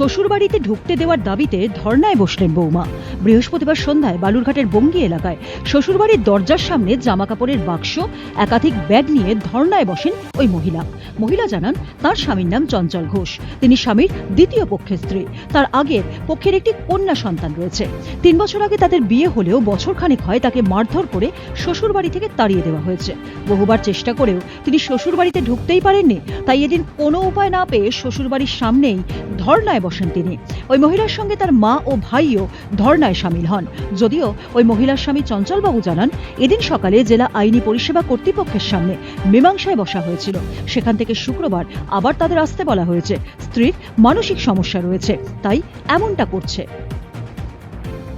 শ্বশুরবাড়িতে ঢুকতে দেওয়ার দাবিতে ধর্নায় বসলেন বৌমা। বৃহস্পতিবার সন্ধ্যায় বালুরঘাটের বঙ্গি এলাকায় শ্বশুরবাড়ির দরজার সামনে জামাকাপড়ের বাক্স, একাধিক ব্যাগ নিয়ে ধর্নায় বসেন ওই মহিলা। মহিলা জানান, তার স্বামীর নাম চঞ্চল ঘোষ। তিনি স্বামীর দ্বিতীয় পক্ষের স্ত্রী। তার আগের পক্ষের একটি কন্যা সন্তান রয়েছে। তিন বছর আগে তাদের বিয়ে হলেও বছরখানেক হয় তাকে মারধর করে শ্বশুরবাড়ি থেকে তাড়িয়ে দেওয়া হয়েছে। বহুবার চেষ্টা করেও তিনি শ্বশুরবাড়িতে ঢুকতেই পারেননি। তাই এদিন কোনো উপায় না পেয়ে শ্বশুরবাড়ির সামনেই ধর্নায় বসেন তিনি। ওই মহিলার সঙ্গে তার মা ও ভাইও ধর্নায় সামিল হন। যদিও ওই মহিলার স্বামী চঞ্চলবাবু জানান, এদিন সকালে জেলা আইনি পরিষেবা কর্তৃপক্ষের সামনে মীমাংসায় বসা হয়েছিল। সেখান থেকে শুক্রবার আবার তাদের আসতে বলা হয়েছে। স্ত্রীর মানসিক সমস্যা রয়েছে, তাই এমনটা করছে।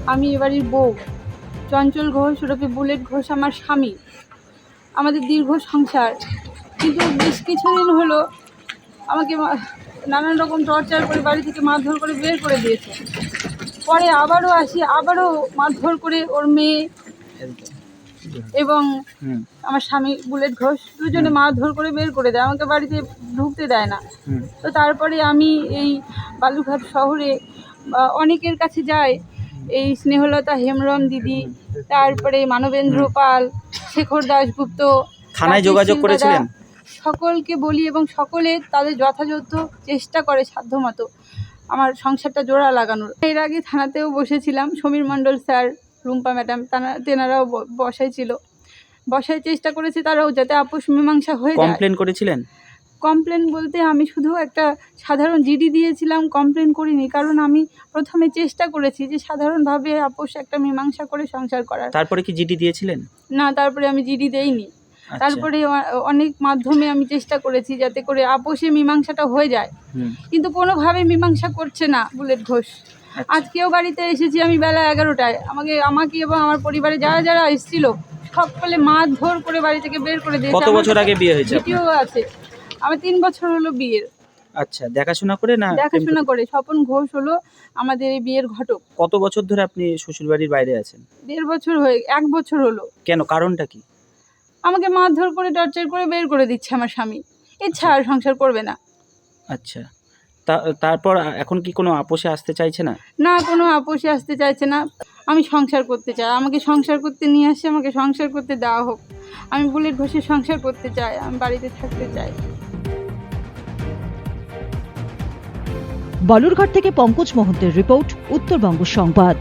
আমি এবাড়ির বউ। চঞ্চল ঘোষ ওরফে বুলেট ঘোষ আমার স্বামী। আমাদের দীর্ঘ সংসার। কিন্তু বেশ কিছুদিন হলো আমাকে নানান রকম টর্চার করে বাড়ি থেকে মারধর করে বের করে দিয়েছে। পরে আবারও আসি আবারও মারধর করে ওর মেয়ে এবং আমার স্বামী বুলেট ঘোষ দুজনে মারধর করে বের করে দেয় আমাকে বাড়িতে ঢুকতে দেয় না। তো তারপরে আমি এই বালুঘাট শহরে অনেকের কাছে যাই এই স্নেহলতা হেমরম দিদি তারপরে মানবেন্দ্র পাল শেখর দাশগুপ্ত থানায় যোগাযোগ করেছিলেন? সকলকে বলি এবং সকলে তাদের যথাযথ চেষ্টা করে সাধ্যমতো আমার সংসারটা জোড়া লাগানোর। এর আগে থানাতেও বসেছিলাম সমীর মণ্ডল স্যার রুম্পা ম্যাডাম তারা তেনারাও বসাই ছিল। বসার চেষ্টা করেছে তারাও যাতে আপোষ মীমাংসা হয়ে যায়। কমপ্লেন করেছিলেন? কমপ্লেন বলতে আমি শুধু একটা সাধারণ জিডি দিয়েছিলাম কমপ্লেন করিনি কারণ আমি প্রথমে চেষ্টা করেছি যে সাধারণভাবে আপোষ একটা মীমাংসা করে সংসার করার। তারপরে কি জিডি দিয়েছিলেন? না তারপরে আমি জিডি দেইনি। তারপরে অনেক মাধ্যমে আমি চেষ্টা করেছি যাতে করে আপোষে মীমাংসাটা হয়ে যায়। কিন্তু কোনোভাবে মীমাংসা করছে না বুলেট ঘোষ। আচ্ছা। আজকেও বাড়িতে এসেছি আমি বেলা এগারোটায়। আমাকে আমাকে এবং আমার পরিবারে যারা যারা এসেছিল সকলে মারধর করে বাড়ি থেকে বের করে দিয়েছে। কত বছর আগে বিয়ে হয়েছে? ভিডিও আছে। আমার তিন বছর হলো বিয়ের। আচ্ছা দেখাশোনা করে না দেখাশোনা করে। স্বপন ঘোষ হলো আমাদের এই বিয়ের ঘটক। কত বছর ধরে আপনি শ্বশুরবাড়ির বাইরে আছেন? দেড় বছর হয়ে এক বছর হলো। কেন? কারণটা কি? আমাকে মারধর করে টর্চার করে বের করে দিচ্ছে আমার স্বামী। ইচ্ছা আর সংসার করবে না। আচ্ছা। তা- তারপর এখন কি কোনো আপোষে আসতে চাইছে না? না কোনো আপোষে আসতে চাইছে না। আমি সংসার করতে চাই। আমাকে সংসার করতে নিয়ে আসে আমাকে সংসার করতে দেওয়া হোক। আমি বুলেট ঘষে সংসার করতে চাই আমি বাড়িতে থাকতে চাই। বালুরঘাট থেকে পঙ্কজ মহন্তের রিপোর্ট উত্তরবঙ্গ সংবাদ।